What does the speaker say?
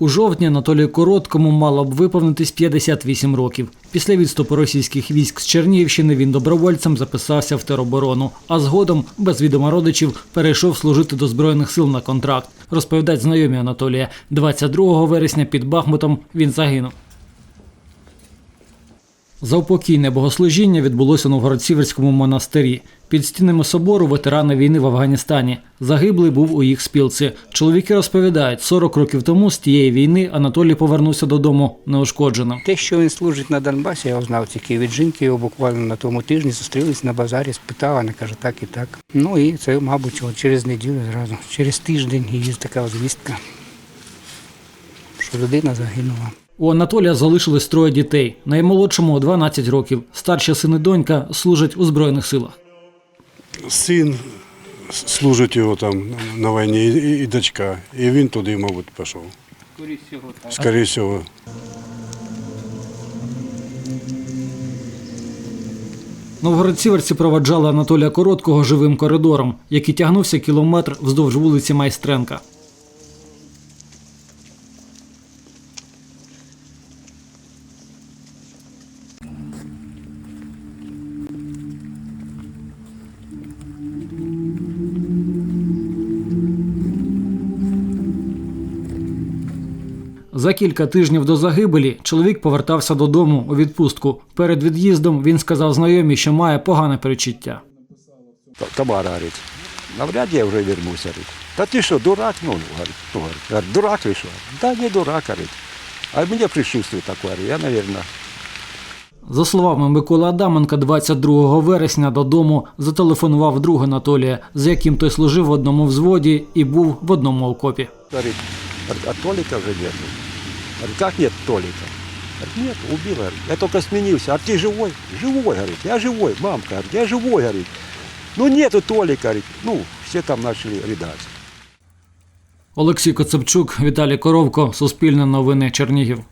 У жовтні Анатолію Короткому мало б виповнитись 58 років. Після відступу російських військ з Чернігівщини він добровольцем записався в тероборону, а згодом, без відома родичів, перейшов служити до Збройних сил на контракт. Розповідають знайомі Анатолія. 22 вересня під Бахмутом він загинув. Заупокійне богослужіння відбулося у Новгород-Сіверському монастирі. Під стінами собору ветерани війни в Афганістані. Загиблий був у їх спілці. Чоловіки розповідають, 40 років тому з тієї війни Анатолій повернувся додому неушкодженим. Те, що він служить на Донбасі, я знав тільки від жінки його буквально на тому тижні зустрілись на базарі, спитала, вона каже, так і так. Ну і це, мабуть, через неділю зразу, через тиждень є така звістка, що людина загинула. У Анатолія залишилось троє дітей. Наймолодшому 12 років. Старші син і донька служать у Збройних силах. Син служить його там на війні і, і дочка. І він туди, мабуть, пішов. Скоріше всього. Новгородціверці проваджали Анатолія Короткого живим коридором, який тягнувся кілометр вздовж вулиці Майстренка. За кілька тижнів до загибелі чоловік повертався додому у відпустку. Перед від'їздом він сказав знайомій, що має погане перечуття. Тамара говорить, навряд я вже вернуся. Говорить. Та ти що, дурак? Ну, говорить, ну, говорить, говорить, дурак ви що? Да не дурак, говорить. А мені причувствує таке, говорить, я, мабуть, За словами Миколи Адаменка, 22 вересня додому зателефонував друг Анатолія, з яким той служив в одному взводі і був в одному окопі. говорит, говорит, а Толика уже нет. Говорит, как нет Толика? Говорит, нет, убил, говорит, я только сменился. А ты живой? Живой, говорит, я живой, мамка, говорит, я живой, говорит. Ну нету Толика, говорит. Ну, все там начали рыдать. Олексій Коцепчук, Віталій Коровко, Суспільне новини, Чернігів.